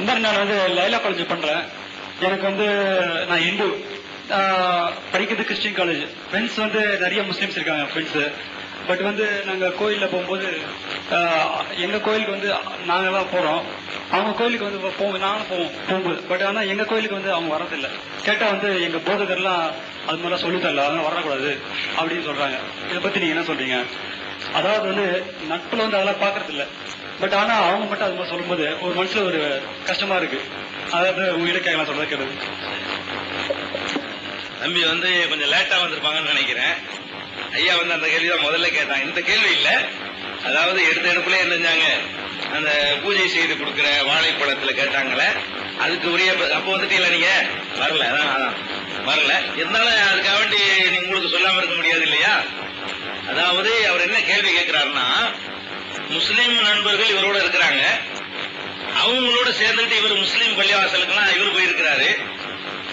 இந்த மாதிரி நான் வந்து லைலா காலேஜ் பண்றேன். எனக்கு வந்து நான் இந்து. படிக்கிறது கிறிஸ்டின் காலேஜ் ஃப்ரெண்ட்ஸ் வந்து நிறைய முஸ்லீம்ஸ் இருக்காங்க ஃப்ரெண்ட்ஸ் பட் வந்து நாங்கள் கோயிலில் போகும்போது எங்கள் கோயிலுக்கு வந்து நாங்கள் தான் போகிறோம் அவங்க கோயிலுக்கு வந்து போவோம் நாங்களும் போவோம் போகும்போது. பட் ஆனால் எங்கள் கோயிலுக்கு வந்து அவங்க வரதில்லை. கேட்டால் வந்து எங்கள் போதகர்லாம் அது மாதிரிலாம் சொல்லி தரல அதெல்லாம் வரக்கூடாது அப்படின்னு சொல்கிறாங்க இதை பற்றி நீங்கள் என்ன சொல்கிறீங்க அதாவது வந்து நட்புல வந்து அதெல்லாம் பாக்குறது இல்ல பட் ஆனா அவங்க மட்டும் அது மாதிரி சொல்லும்போது ஒரு மனசுல ஒரு கஷ்டமா இருக்கு. அதாவது உங்ககிட்ட கேட்கலாம் சொல்றது கேட்டது தம்பி வந்து கொஞ்சம் லேட்டா வந்திருப்பாங்கன்னு நினைக்கிறேன். ஐயா வந்து அந்த கேள்வி தான் முதல்ல கேட்டாங்க. இந்த கேள்வி இல்ல. அதாவது எடுத்த எடுப்புல என்ன செஞ்சாங்க அந்த பூஜை செய்து கொடுக்குற வாழைப்பழத்துல கேட்டாங்களே அதுக்கு உரிய ப- அப்போ வந்துட்டீங்களா நீங்க? வரல. அதான் வரல. இருந்தாலும் அதுக்காக வேண்டி உங்களுக்கு சொல்லாம இருக்க முடியாது இல்லையா? அதாவது அவர் என்ன கேள்வி கேட்கிறாருன்னா முஸ்லீம் நண்பர்கள் இவரோட இருக்கிறாங்க. அவங்களோட சேர்ந்துட்டு இவர் முஸ்லீம் பள்ளிவாசலுக்குலாம் இவர் போயிருக்கிறாரு.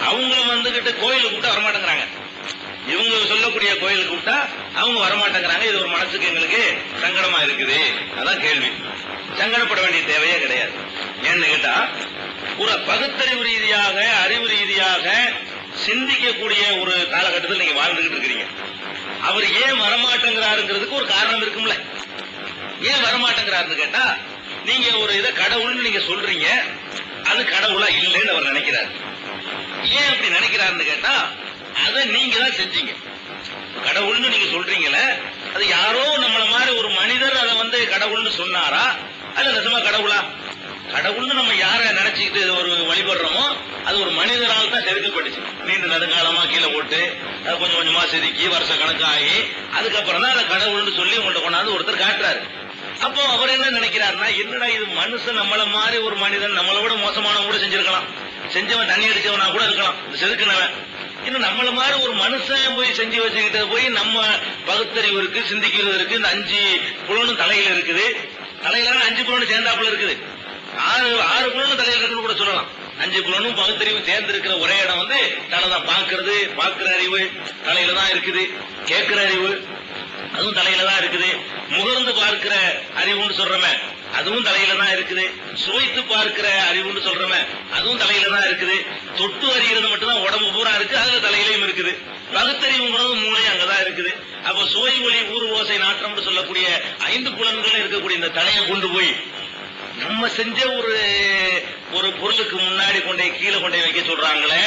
அவங்களும் வந்துகிட்டு கோயிலுக்கு கூப்பிட்டா வரமாட்டேங்கிறாங்க. இவங்க சொல்லக்கூடிய கோயிலுக்கு கூப்பிட்டா அவங்க வரமாட்டேங்கிறாங்க. இது ஒரு மனசுக்கு எங்களுக்கு சங்கடமா இருக்குது. அதான் கேள்வி. சங்கடப்பட வேண்டிய தேவையே கிடையாது. ஏன்னு கேட்டா ஒரு பகுத்தறிவு ரீதியாக அறிவு ரீதியாக சிந்திக்கக்கூடிய ஒரு காலகட்டத்தில் நீங்க வாழ்ந்துகிட்டு இருக்கிறீங்க. அவர் ஏன் வரமாட்டேங்கிறாருங்கிறதுக்கு ஒரு காரணம் இருக்கும்ல. ஏன் வரமாட்டேங்கிறாருன்னு கேட்டா நீங்க ஒரு இதை கடவுள்னு நீங்க சொல்றீங்க அது கடவுளா இல்லைன்னு அவர் நினைக்கிறாரு. ஏன் அப்படி நினைக்கிறாருன்னு கேட்டா அதை நீங்க தான் செஞ்சீங்க. கடவுள்னு நீங்க சொல்றீங்களே அது யாரோ நம்மள மாதிரி ஒரு மனிதர் அதை வந்து கடவுள்னு சொன்னாரா அது நிஜமா கடவுளா? கடவுள்னு நம்ம யார நினைச்சுக்கிட்டு ஒரு வழிபடுறோமோ அது ஒரு மனிதரால் தான் செதுக்கப்பட்டுச்சு. நீண்ட நெடுங்காலமா கீழே போட்டு அது கொஞ்சம் கொஞ்சமா செதுக்கி வருஷ கணக்காகி அதுக்கப்புறம் தான் அதை கடவுள்னு சொல்லி உங்கள்கிட்ட கொண்டாந்து ஒருத்தர் காட்டுறாரு. அப்போ அவர் என்ன நினைக்கிறாருன்னா என்னடா இது மனுஷன் நம்மள மாதிரி ஒரு மனிதன் நம்மளை விட மோசமானவங்க கூட செஞ்சிருக்கலாம். செஞ்சவன் தண்ணி அடிச்சவனா கூட இருக்கலாம். செதுக்கினவன். இன்னும் நம்மள மாதிரி ஒரு மனுஷன் போய் செஞ்சு வச்சுக்கிட்டு போய் நம்ம பகுத்தறிவு இருக்கு சிந்திக்கிறது இருக்கு இந்த அஞ்சு புலனும் தலையில இருக்குது. தலையில அஞ்சு புலனும் சேர்ந்தாப்புல இருக்குது. ஆறு ஆறு புலனும் தலையில் இருக்குன்னு கூட சொல்லலாம். அஞ்சு புலனும் பகுத்தறிவு சேர்ந்து இருக்கிற ஒரே இடம் வந்து தலைதான் பாக்குறது பாக்குற அறிவு தலையில தான் இருக்குது. கேட்கிற அறிவு அதுவும் தலையில தான் இருக்குது. முகர்ந்து பார்க்கிற அறிவுன்னு சொல்றமே அதுவும் தலையில தான் இருக்குது. சுவைத்து பார்க்கிற அறிவுன்னு சொல்றமே அதுவும் தலையில தான் இருக்குது. தொட்டு அறிகிறது மட்டும்தான் உடம்பு பூரா இருக்கு அதுல தலையிலையும் இருக்குது. பகுத்தறிவுங்கிறது மூளையும் அங்கதான் இருக்குது. அப்ப சுவை ஒளி ஊர் ஓசை நாற்றம்னு சொல்லக்கூடிய ஐந்து புலன்கள் இருக்கக்கூடிய இந்த தலையை கொண்டு போய் நம்ம செஞ்ச ஒரு ஒரு பொருளுக்கு முன்னாடி கொண்டே கீழே கொண்டே வைக்க சொல்றாங்களே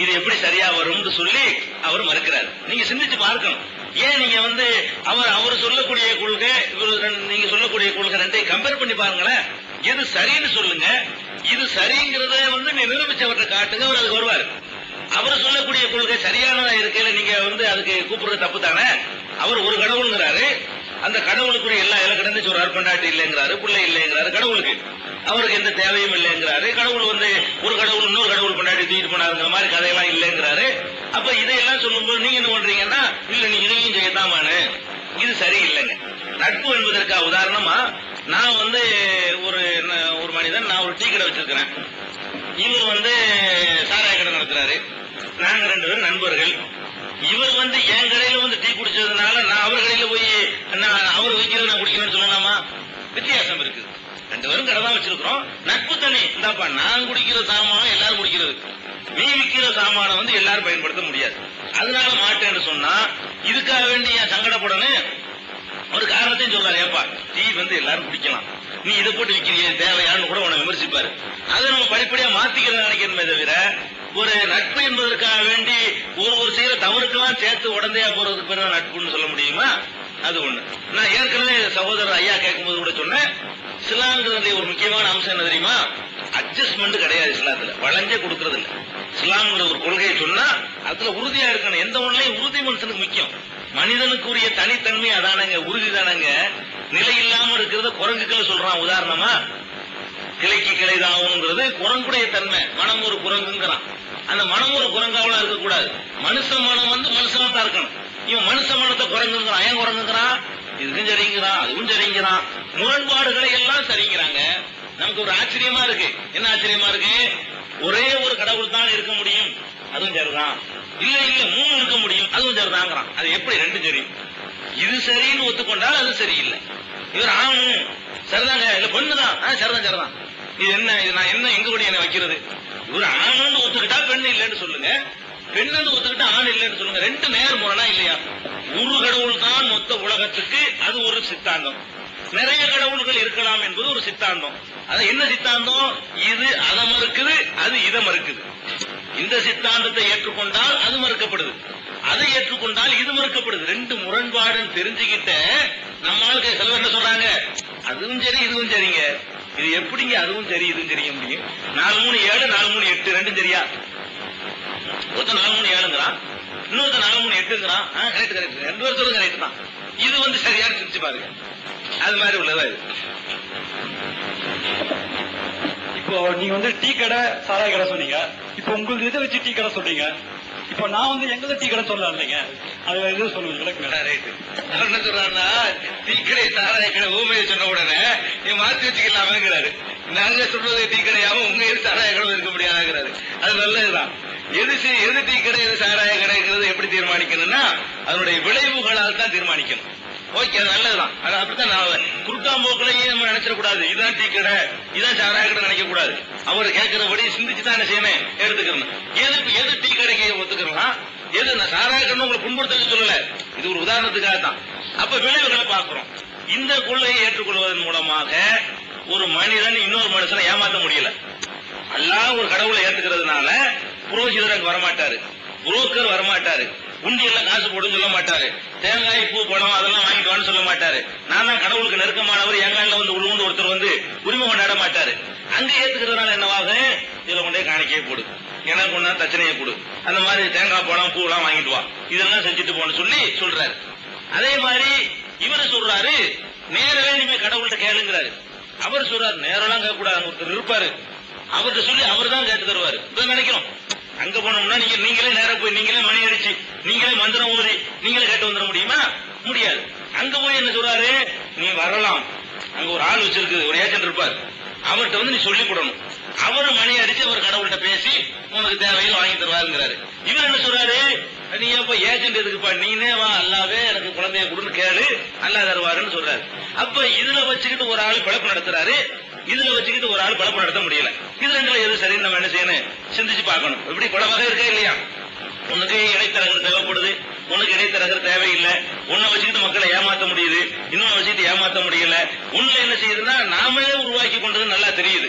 இது எப்படி சரியா வரும்னு சொல்லி அவர் மறுக்கிறார். நீங்க சிந்திச்சு பார்க்கணும். ஏன் நீங்க வந்து அவர் அவர் சொல்லக்கூடிய கொள்கை இவர் ரெண்டு- நீங்க சொல்லக்கூடிய கொள்கை ரெண்டையும் கம்பேர் பண்ணி பாருங்களேன். எது சரின்னு சொல்லுங்க. இது சரிங்கிறத வந்து நீ நிரூபிச்சவர்கிட்ட காட்டுங்க அவர் அதுக்கு வருவார். அவர் சொல்லக்கூடிய கொள்கை சரியானதா இருக்கையில நீங்க வந்து அதுக்கு கூப்பிடுறது தப்பு தானே அவர் ஒரு கடவுள்ங்கிறாரு. அந்த கடவுளுக்குரிய எல்லா இலக்கணத்தையும் சொல்றாரு பெண்டாட்டி இல்லைங்கிறாரு பிள்ளை இல்லைங்கிறாரு கடவுளுக்கு. அவருக்கு எந்த தேவையும் இல்லைங்கிறாரு. கடவுள் வந்து ஒரு கடவுள் இன்னொரு கடவுள் பொண்டாட்டி தூக்கிட்டு போனாருங்கிற மாதிரி கதையெல்லாம் இல்லைங்கிறாரு. அப்ப இதையெல்லாம் சொல்லும்போது நீங்க என்ன பண்றீங்கன்னா இல்ல நீ இதையும் செய்யத்தாமானு இது சரியில்லைங்க. நட்பு என்பதற்கா உதாரணமா நான் வந்து ஒரு ஒரு மனிதன் நான் ஒரு டீ கடை வச்சிருக்கிறேன். இவர் வந்து சாராய கடை நடத்துறாரு. நாங்க ரெண்டு பேரும் நண்பர்கள். இவர் வந்து என் கடையில வந்து டீ குடிச்சதுனால நான் அவர் கடையில போய் நான் அவர் வைக்கிறது நான் குடிக்கிறேன்னு சொல்லலாமா வித்தியாசம் இருக்கு. ரெண்டு பேரும் கடை தான் வச்சிருக்கிறோம். நட்பு தண்ணி இந்தாப்பா நான் குடிக்கிற சாமானம் எல்லாரும் குடிக்கிறது. நீ விற்கிற சாமானம் வந்து எல்லாரும் பயன்படுத்த முடியாது. அதனால மாட்டேன்னு சொன்னா இதுக்காக வேண்டி என் சங்கடப்படணும் ஒரு காரணத்தையும் சொல்றாரு. ஏப்பா டீ வந்து எல்லாரும் குடிக்கலாம். நீ இதை போட்டு விற்கிறீங்க தேவையான்னு கூட உன்னை விமர்சிப்பாரு. அதை நம்ம படிப்படியா மாத்திக்கிறது நினைக்கணுமே தவிர ஒரு நட்பு என்பதற்காக வேண்டி தவறுக்கெல்லாம் சேர்த்து உடந்தையா போறதுக்கு பேர் நட்புன்னு சொல்ல முடியுமா? அது ஒண்ணு. நான் ஏற்கனவே சகோதரர் ஐயா கேட்கும்போது கூட சொன்னேன் இஸ்லாம்ங்கிறதுல ஒரு முக்கியமான அம்சம் என்ன தெரியுமா? அட்ஜஸ்ட்மெண்ட் கிடையாது இஸ்லாத்துல வளைஞ்சே கொடுக்கறது இல்ல இஸ்லாம்ங்கிற ஒரு கொள்கையை சொன்னா அதுல உறுதியா இருக்கணும். எந்த ஒண்ணுலயும் உறுதி மனுஷனுக்கு முக்கியம். மனிதனுக்குரிய தனித்தன்மை அதானங்க உறுதி தானங்க. நிலை இல்லாம இருக்கிறத குரங்குகள் சொல்றான் உதாரணமா. கிளைக்கு கிளைதாகுங்கிறது குரங்குடைய தன்மை. மனம் ஒரு குரங்குங்கிறான். அந்த மனம் ஒரு குரங்காவலா இருக்கக்கூடாது. மனுஷ மனம் வந்து மனுஷனா தான் இருக்கணும். இவன் மனுஷ மனத்தை குரங்குங்கிறான் ஏன் குரங்குங்கிறான் இதுக்கும் சரிங்கிறான் அதுவும் சரிங்கிறான். முரண்பாடுகளை எல்லாம் சரிங்கிறாங்க. நமக்கு ஒரு ஆச்சரியமா இருக்கு. என்ன ஆச்சரியமா இருக்கு? ஒரே ஒரு கடவுள் தான் இருக்க முடியும். அதுவும் சரிதான். இல்ல இல்ல மூணு இருக்க முடியும். அதுவும் சரிதாங்கிறான். அது எப்படி? ரெண்டும் சரி. இது சரின்னு ஒத்துக்கொண்டால் அது சரியில்லை. இவர் ஆணும். சரிதாங்க? இல்ல பொண்ணுதான். சரிதான் சரிதான். இது என்ன? இது நான் என்ன எங்க கூட என்ன வைக்கிறது? இவர் ஆணுன்னு ஒத்துக்கிட்டா பெண் இல்லைன்னு சொல்லுங்க. பெண்ணு ஒத்துக்கிட்டா ஆண் இல்லைன்னு சொல்லுங்க. ரெண்டு நேர் முரணா இல்லையா? ஒரு கடவுள் தான் மொத்த உலகத்துக்கு அது ஒரு சித்தாந்தம். நிறைய கடவுள்கள் இருக்கலாம் என்பது ஒரு சித்தாந்தம். அது என்ன சித்தாந்தம்? இது அதை மறுக்குது அது இதை மறுக்குது. இந்த சித்தாந்தத்தை ஏற்றுக்கொண்டால் அது மறுக்கப்படுது. அதை ஏற்றுக்கொண்டால் இது மறுக்கப்படுது. ரெண்டு முரண்பாடுன்னு தெரிஞ்சுக்கிட்ட நம்மளுக்கு ஆளுக்கு என்ன சொல்றாங்க? அதுவும் சரி இதுவும் சரிங்க. இது எப்படிங்க அதுவும் சரி இதுவும் முடியும்? நாலு மூணு ஏழு நாலு மூணு எட்டு ரெண்டும் சரியா? ஒருத்தன் நாலு மூணு ஏழுங்கிறான். இன்னொருத்த நாலு மூணு எட்டுங்கிறான். கரெக்ட் கரெக்ட் ரெண்டு வருஷம் கரெக்ட் தான். இது வந்து சரியான சிரிச்சு பாருங்க. அது மாதிரி உள்ளதா இது? இப்போ நீங்க வந்து டீ கடை சாராய் கடை சொன்னீங்க. இப்போ உங்களுக்கு இதை வச்சு டீ கடை சொல்றீங்க? இப்ப நான் வந்து எங்களை டீ கடை சொல்லலாம் இல்லைங்க. அது இது சொல்லுங்க என்ன சொல்றாருன்னா டீக்கடை சாராய கடை ஊமையை சொன்ன உடனே நீ மாத்தி வச்சுக்கலாமேங்கிறாரு. நாங்க சொல்றது டீ கடையாம உங்க எது சாராய கடை இருக்க முடியாதுங்கிறாரு. அது நல்லதுதான். எது சி- எது டீ கடை எது சாராய கடைங்கிறது எப்படி தீர்மானிக்கணும்னா அதனுடைய விளைவுகளால் தான் தீர்மானிக்கணும். ஓகே அது நல்லதுதான். அது அப்படித்தான் நான் குருட்டாம்போக்குலையும் நினைச்சிடக்கூடாது இதான் டீ கடை. இதான் சாராய கடை நினைக்க கூடாது அவர் கேட்கிறபடி சிந்திச்சு தான் என்ன செய்யணும் எடுத்துக்கணும் எது எது டீ கடைக்கு ஒத்துக்கலாம் எது நான் சாராய கடை உங்களை புண்படுத்த சொல்லல. இது ஒரு உதாரணத்துக்காக தான். அப்ப விளைவுகளை பார்க்கிறோம். இந்த கொள்கையை ஏற்றுக்கொள்வதன் மூலமாக ஒரு மனிதன் இன்னொரு மனுஷனை ஏமாத்த முடியல. எல்லாம் ஒரு கடவுளை ஏத்துக்கிறதுனால புரோகிதர் அங்க வரமாட்டாரு. புரோக்கர் வரமாட்டாரு. உண்டியெல்லாம் காசு போட்டு சொல்ல மாட்டாரு. தேங்காய் பூ பழம் அதெல்லாம் வாங்கிட்டு வான்னு சொல்ல மாட்டாரு. நான் தான் கடவுளுக்கு நெருக்கமானவர் எங்கால வந்து உழுவுன்னு ஒருத்தர் வந்து உரிமை கொண்டாட மாட்டாரு. அங்க ஏத்துக்கிறதுனால என்னவாக இதுல கொண்டே காணிக்கையை போடு. எனக்கு ஒண்ணா தச்சனையை கொடு அந்த மாதிரி தேங்காய் பழம் பூ எல்லாம் வாங்கிட்டு வா. இதெல்லாம் செஞ்சுட்டு போன்னு சொல்லி சொல்றாரு. அதே மாதிரி இவரு சொல்றாரு நேரவே இனிமே கடவுள்கிட்ட கேளுங்கிறாரு. அவர் சொல்றாரு நேரெல்லாம் கேட்க கூடாது ஒருத்தர் இருப்பாரு. அவர்கிட்ட சொல்லி அவர் தான் கேட்டு தருவாரு. நினைக்கிறோம் அங்க போனோம்னா நீங்க நீங்களே நேரம் போய் நீங்களே மணி அடிச்சு நீங்களே மந்திரம் ஊதி நீங்களே கேட்டு வந்துட முடியுமா? முடியாது. அங்க போய் என்ன சொல்றாரு? நீ வரலாம். அங்க ஒரு ஆள் வச்சிருக்கு ஒரு ஏஜென்ட் இருப்பார். அவர்கிட்ட வந்து நீ சொல்லி கொடுக்கணும். அவரு மணி அடிச்சு அவர் கடவுள்கிட்ட பேசி உனக்கு தேவையில் வாங்கி தருவாருங்கிறாரு. இவர் என்ன சொல்றாரு? நீ அப்ப ஏஜென்ட் எதுக்குப்பா? நீனே வா அல்லாவே எனக்கு குழந்தைய கொடுன்னு கேளு அல்லா தருவாருன்னு சொல்றாரு. அப்ப இதுல வச்சுக்கிட்டு ஒரு ஆள் பிழப்பு நடத்துறாரு. இதுல வச்சுக்கிட்டு ஒரு ஆள் குழப்பம் நடத்த முடியல. இது ரெண்டுல எது சரின்னு நம்ம என்ன செய்யணும்? சிந்திச்சு பார்க்கணும். இப்படி பல வகை இருக்கா இல்லையா? உனக்கு இடைத்தரகர் தேவைப்படுது. உனக்கு இடைத்தரகர் தேவையில்லை. உன்னை வச்சுக்கிட்டு மக்களை ஏமாத்த முடியுது. இன்னொன்னு வச்சுக்கிட்டு ஏமாத்த முடியல. உன்னை என்ன செய்யுதுன்னா நாமளே உருவாக்கி கொண்டது நல்லா தெரியுது.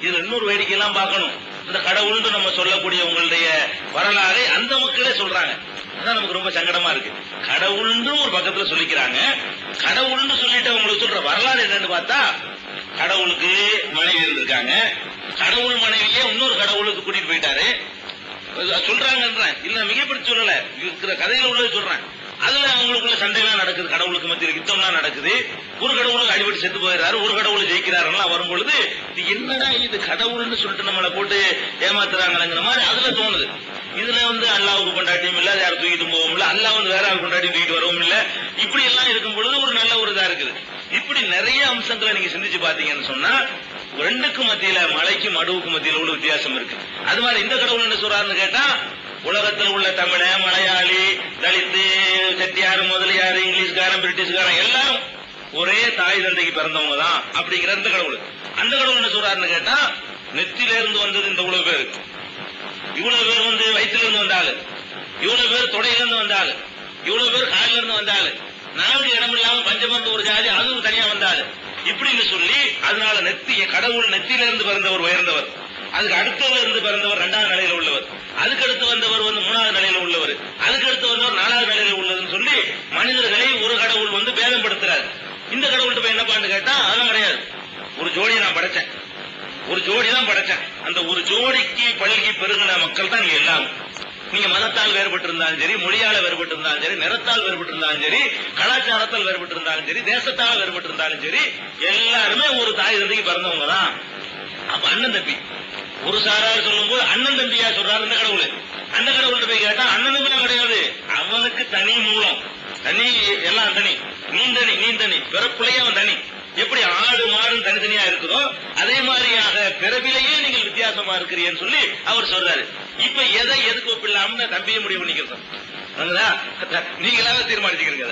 இதுல இன்னொரு வேடிக்கை எல்லாம் பார்க்கணும். இந்த கடவுள்னு நம்ம சொல்லக்கூடிய உங்களுடைய வரலாறை அந்த மக்களே சொல்றாங்க. அதான் நமக்கு ரொம்ப சங்கடமா இருக்கு. கடவுள்னு ஒரு பக்கத்துல சொல்லிக்கிறாங்க. கடவுள்னு சொல்லிட்டு அவங்களுக்கு சொல்ற வரலாறு என்னன்னு பார்த்தா கடவுளுக்கு மனைவி இருந்திருக்காங்க. கடவுள் மனைவியே இன்னொரு கடவுளுக்கு கூட்டிட்டு போயிட்டாரு. சொல்றாங்கன்றேன். இல்ல மிகப்படி சொல்லல. இருக்கிற கதையில உள்ளது சொல்றேன். அதுல அவங்களுக்குள்ள சண்டைலாம் நடக்குது. கடவுளுக்கு மத்தியில் யுத்தம்லாம் நடக்குது. ஒரு கடவுளுக்கு அடிபட்டு செத்து போயிடுறாரு. ஒரு கடவுள் ஜெயிக்கிறாருலாம் வரும்பொழுது இது என்னடா இது கடவுள்னு சொல்லிட்டு நம்மளை போட்டு ஏமாத்துறாங்கிற மாதிரி அதுல தோணுது. இதுல வந்து அல்லாவுக்கு கொண்டாட்டியும் இல்ல யாரும் தூக்கிட்டு போகவும் இல்ல அல்லா வந்து வேற ஆள் கொண்டாட்டி தூக்கிட்டு வரவும் இல்ல. இப்படி எல்லாம் இருக்கும் பொழுது ஒரு நல்ல ஒரு இதா இருக்குது. இப்படி நிறைய அம்சங்களை நீங்க சிந்திச்சு பாத்தீங்கன்னு சொன்னா ரெண்டுக்கும் மத்தியில மலைக்கும் அடுவுக்கும் மத்தியில உள்ள வித்தியாசம் இருக்கு. அது மாதிரி இந்த கடவுள் என்ன சொல்றாருன்னு கேட்டா உலகத்தில் உள்ள தமிழ மலையாளி தலித்து செட்டியார் முதலியார் இங்கிலீஷ்காரன் பிரிட்டிஷ்காரன் எல்லாரும் ஒரே தாய் தந்தைக்கு பிறந்தவங்க தான் அப்படிங்கிற அந்த கடவுள். அந்த கடவுள் என்ன சொல்றாருன்னு கேட்டா நெத்தில இருந்து வந்தது இந்த உலக பேருக்கு இவ்வளவு பேர் வந்து வயிற்றுல இருந்து வந்தாள் இவ்வளவு பேர் தொடையில இருந்து வந்தாளு இவ்வளவு பேர் காலில இருந்து வந்தாள் நாலு இடம் இல்லாம பஞ்சமர்ந்த ஒரு ஜாதி அதுவும் தனியா வந்தாள் இப்படின்னு சொல்லி அதனால நெத்தி கடவுள் நெத்தியில இருந்து பிறந்தவர் உயர்ந்தவர். அதுக்கு அடுத்தவர் இருந்து பிறந்தவர் இரண்டாவது நிலையில உள்ளவர். அதுக்கு அடுத்து வந்தவர் வந்து மூணாவது நிலையில உள்ளவர். அதுக்கு அடுத்து வந்தவர் நாலாவது நிலையில உள்ளதுன்னு சொல்லி மனிதர்களை ஒரு கடவுள் வந்து பேதப்படுத்துறாரு இந்த கடவுள்கிட்ட போய் என்ன என்னப்பான்னு கேட்டா அதெல்லாம் கிடையாது. ஒரு ஜோடியை நான் படைச்சேன். ஒரு ஜோடி தான் படைச்சேன் அந்த ஒரு ஜோடிக்கு பல்கி பெருங்கின மக்கள் தான் நீங்க எல்லாரும் நீங்க மதத்தால் வேறுபட்டு இருந்தாலும் சரி மொழியால வேறுபட்டு இருந்தாலும் சரி நிறத்தால் வேறுபட்டு இருந்தாலும் சரி கலாச்சாரத்தால் வேறுபட்டு இருந்தாலும் சரி தேசத்தால் வேறுபட்டு இருந்தாலும் சரி எல்லாருமே ஒரு தாய் தந்தைக்கு பிறந்தவங்க தான். அப்ப அண்ணன் தம்பி. ஒரு சாரார் சொல்லும்போது அண்ணன் தம்பியா சொல்றாரு இந்த கடவுள். அந்த கடவுள்கிட்ட போய் கேட்டா அண்ணன் தம்பிலாம் கிடையாது. அவனுக்கு தனி மூலம். தனி எல்லாம் தனி. நீ தனி நீ தனி பிறப்புலயே அவன் தனி. எப்படி ஆடு மாடு தனித்தனியா இருக்குதோ அதே மாதிரியாக பிறவிலேயே நீங்கள் வித்தியாசமா இருக்கிறீன்னு சொல்லி அவர் சொல்றாரு. இப்ப எதை எதுக்கு ஒப்பிடலாம்னு தம்பியை முடிவு பண்ணிக்கிறோம் நீங்களாவே தீர்மானிச்சுக்கிறீங்க